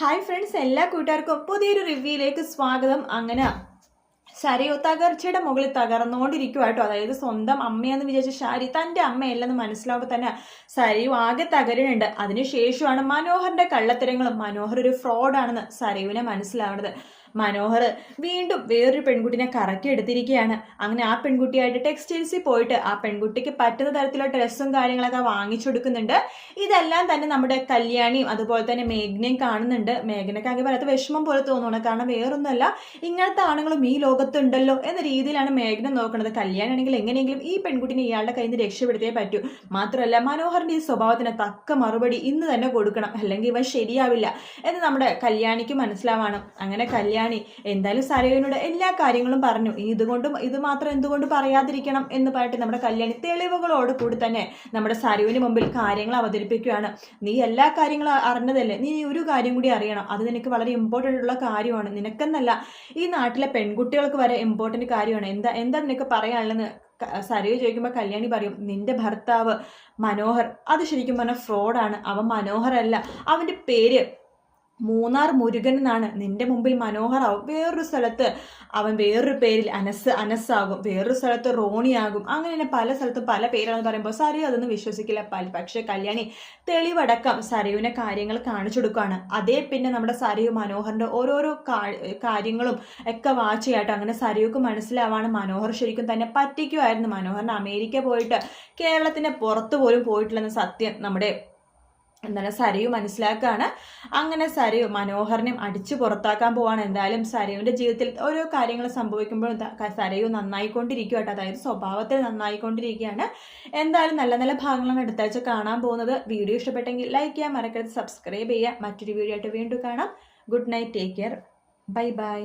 Hi friends എല്ലാ കൂട്ടുകാർക്കും പുതിയൊരു റിവ്യൂയിലേക്ക് സ്വാഗതം. അങ്ങനെ സരയോ തകർച്ചയുടെ മുകളിൽ തകർന്നുകൊണ്ടിരിക്കുക കേട്ടോ അതായത് സ്വന്തം അമ്മയെന്ന് വിചാരിച്ച ശാരി തന്റെ അമ്മയല്ലെന്ന് മനസ്സിലാവുമ്പോൾ തന്നെ സരയു ആകെ തകരുന്നുണ്ട്. അതിനുശേഷമാണ് മനോഹറിന്റെ കള്ളത്തരങ്ങളും. മനോഹർ ഒരു ഫ്രോഡാണെന്ന് സരയുവിനെ മനസ്സിലാവുന്നത്. മനോഹർ. വീണ്ടും വേറൊരു പെൺകുട്ടിനെ കറക്കി എടുത്തിരിക്കുകയാണ്. അങ്ങനെ ആ പെൺകുട്ടിയായിട്ട് ടെക്സ്റ്റൈൽസിൽ പോയിട്ട് ആ പെൺകുട്ടിക്ക് പറ്റുന്ന തരത്തിലുള്ള ഡ്രസ്സും കാര്യങ്ങളൊക്കെ വാങ്ങിച്ചു കൊടുക്കുന്നുണ്ട്. ഇതെല്ലാം തന്നെ നമ്മുടെ കല്യാണിയും അതുപോലെ തന്നെ മേഘനയും കാണുന്നുണ്ട്. മേഘനയ്ക്ക് ആകെ പറയാത്ത വിഷമം പോലെ തോന്നുന്നു കാരണം വേറൊന്നുമല്ല ഇങ്ങനത്തെ ആണുങ്ങളും ഈ ലോകത്തുണ്ടല്ലോ എന്ന രീതിയിലാണ് മേഘന നോക്കുന്നത്. കല്യാണാണെങ്കിൽ എങ്ങനെയെങ്കിലും ഈ പെൺകുട്ടിനെ ഇയാളുടെ കയ്യിൽ നിന്ന് രക്ഷപ്പെടുത്തിയേ പറ്റൂ. മാത്രമല്ല മനോഹറിന്റെ ഈ സ്വഭാവത്തിന് തക്ക മറുപടി ഇന്ന് തന്നെ കൊടുക്കണം. അല്ലെങ്കിൽ ഇവൻ ശരിയാവില്ല എന്ന് നമ്മുടെ കല്യാണിക്ക് മനസ്സിലാവണം. അങ്ങനെ കല്യാണി എന്തായാലും സരയുവിനോട് എല്ലാ കാര്യങ്ങളും പറഞ്ഞു. ഇതുകൊണ്ടും ഇത് മാത്രം എന്തുകൊണ്ട് പറയാതിരിക്കണം എന്ന് പറഞ്ഞിട്ട് നമ്മുടെ കല്യാണി തെളിവുകളോട് കൂടി തന്നെ നമ്മുടെ സരയുവിന് മുമ്പിൽ കാര്യങ്ങൾ അവതരിപ്പിക്കുകയാണ്. നീ എല്ലാ കാര്യങ്ങളും അറിഞ്ഞതല്ലേ? നീ ഒരു കാര്യം കൂടി അറിയണം. അത് നിനക്ക് വളരെ ഇമ്പോർട്ടന്റ് ഉള്ള കാര്യമാണ്. നിനക്കെന്നല്ല ഈ നാട്ടിലെ പെൺകുട്ടികൾക്ക് വരെ ഇമ്പോർട്ടന്റ് കാര്യമാണ്. എന്താ എന്താ നിനക്ക് പറയാനുള്ളതെന്ന് സരയു ചോദിക്കുമ്പോൾ കല്യാണി പറയും നിന്റെ ഭർത്താവ് മനോഹർ അത് ശരിക്കും പറഞ്ഞാൽ ഫ്രോഡാണ് അവൻ മനോഹരല്ല. അവന്റെ പേര് മൂന്നാർ മുരുകൻ എന്നാണ് നിന്റെ മുമ്പിൽ മനോഹറാവും. വേറൊരു സ്ഥലത്ത് അവൻ വേറൊരു പേരിൽ അനസ് അനസ്സാകും. വേറൊരു സ്ഥലത്ത് റോണിയാകും. അങ്ങനെ തന്നെ പല സ്ഥലത്തും പല പേരാണെന്ന് പറയുമ്പോൾ സരയു അതൊന്നും വിശ്വസിക്കില്ല. പക്ഷേ കല്യാണി തെളിവടക്കം സരയുവിനെ കാര്യങ്ങൾ കാണിച്ചു കൊടുക്കുകയാണ് അതേ പിന്നെ നമ്മുടെ സരയു മനോഹറിന്റെ ഓരോരോ കാര്യങ്ങളും ഒക്കെ വാച്ച് ചെയ്യാട്ടോ. അങ്ങനെ സരയുക്ക് മനസ്സിലാവാണ് മനോഹർ ശരിക്കും തന്നെ പറ്റിക്കുമായിരുന്നു മനോഹറിന് അമേരിക്ക പോയിട്ട് കേരളത്തിന്റെ പുറത്ത് പോലും പോയിട്ടില്ലെന്ന സത്യം നമ്മുടെ എന്താണ് സരയു മനസ്സിലാക്കുകയാണ് അങ്ങനെ സരയു മനോഹറിനെയും അടിച്ചു പുറത്താക്കാൻ പോവാണ്. എന്തായാലും സരയുവിന്റെ ജീവിതത്തിൽ ഓരോ കാര്യങ്ങൾ സംഭവിക്കുമ്പോഴും സരയു നന്നായിക്കൊണ്ടിരിക്കുക കേട്ടോ അതായത് സ്വഭാവത്തിൽ നന്നായിക്കൊണ്ടിരിക്കുകയാണ്. എന്തായാലും നല്ല നല്ല ഭാഗങ്ങളാണ് അടുത്താഴ്ച കാണാൻ പോകുന്നത്. വീഡിയോ ഇഷ്ടപ്പെട്ടെങ്കിൽ ലൈക്ക് ചെയ്യാൻ മറക്കരുത്. സബ്സ്ക്രൈബ് ചെയ്യുക. മറ്റൊരു വീഡിയോ ആയിട്ട് വീണ്ടും കാണാം. Good night take care bye bye